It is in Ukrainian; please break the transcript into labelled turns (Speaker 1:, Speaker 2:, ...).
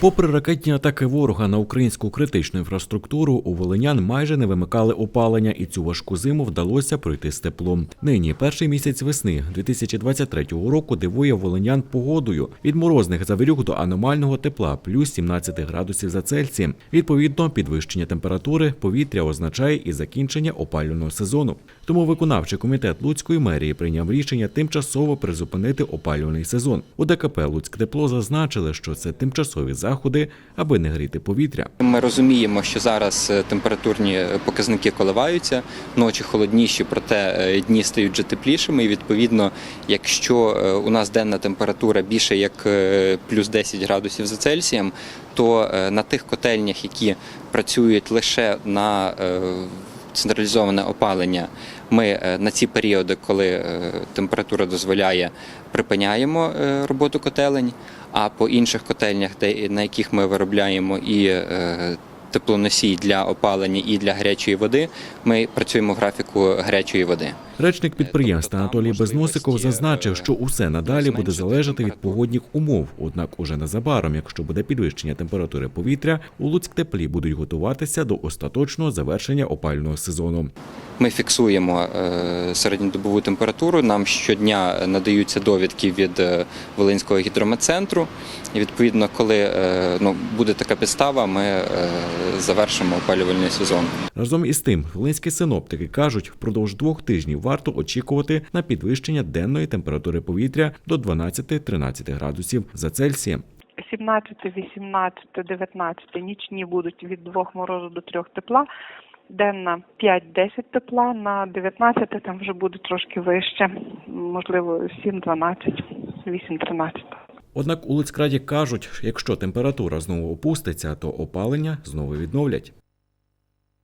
Speaker 1: Попри ракетні атаки ворога на українську критичну інфраструктуру, у волинян майже не вимикали опалення, і цю важку зиму вдалося пройти з теплом. Нині перший місяць весни 2023 року дивує волинян погодою від морозних завірюх до аномального тепла плюс 17 градусів за Цельсієм. Відповідно, підвищення температури повітря означає і закінчення опалювального сезону. Тому виконавчий комітет Луцької мерії прийняв рішення тимчасово призупинити опалювальний сезон. У ДКП Луцьктепло зазначили, що це тимчасові заходи, аби не гріти повітря.
Speaker 2: Ми розуміємо, що зараз е, температурні е, показники коливаються, ночі холодніші, проте е, дні стають вже теплішими. І відповідно, якщо у нас денна температура більше як плюс 10 градусів за Цельсієм, то на тих котельнях, які працюють лише на централізоване опалення, ми е, на ці періоди, коли е, температура дозволяє, припиняємо е, роботу котелень. А по інших котельнях, на яких ми виробляємо і теплоносій для опалення і для гарячої води, ми працюємо в графіку гарячої води.
Speaker 1: Речник підприємства Анатолій Безносиков зазначив, що усе надалі буде залежати від погодних умов. Однак, уже незабаром, якщо буде підвищення температури повітря, у Луцьктеплі будуть готуватися до остаточного завершення опального сезону.
Speaker 2: Ми фіксуємо е, середньодобову температуру. Нам щодня надаються довідки від е, Волинського гідрометцентру. І відповідно, коли е, ну, буде така підстава, ми завершимо опалювальний сезон.
Speaker 1: Разом із тим, волинські синоптики кажуть, впродовж двох тижнів варто очікувати на підвищення денної температури повітря до 12-13 градусів за Цельсієм.
Speaker 3: 17, 18, 19 нічні будуть від 2 морозу до 3 тепла. Денна 5-10 тепла, на 19 там вже буде трошки вище, можливо 7-12, 8-13.
Speaker 1: Однак у Лицькраді кажуть, якщо температура знову опуститься, то опалення знову відновлять.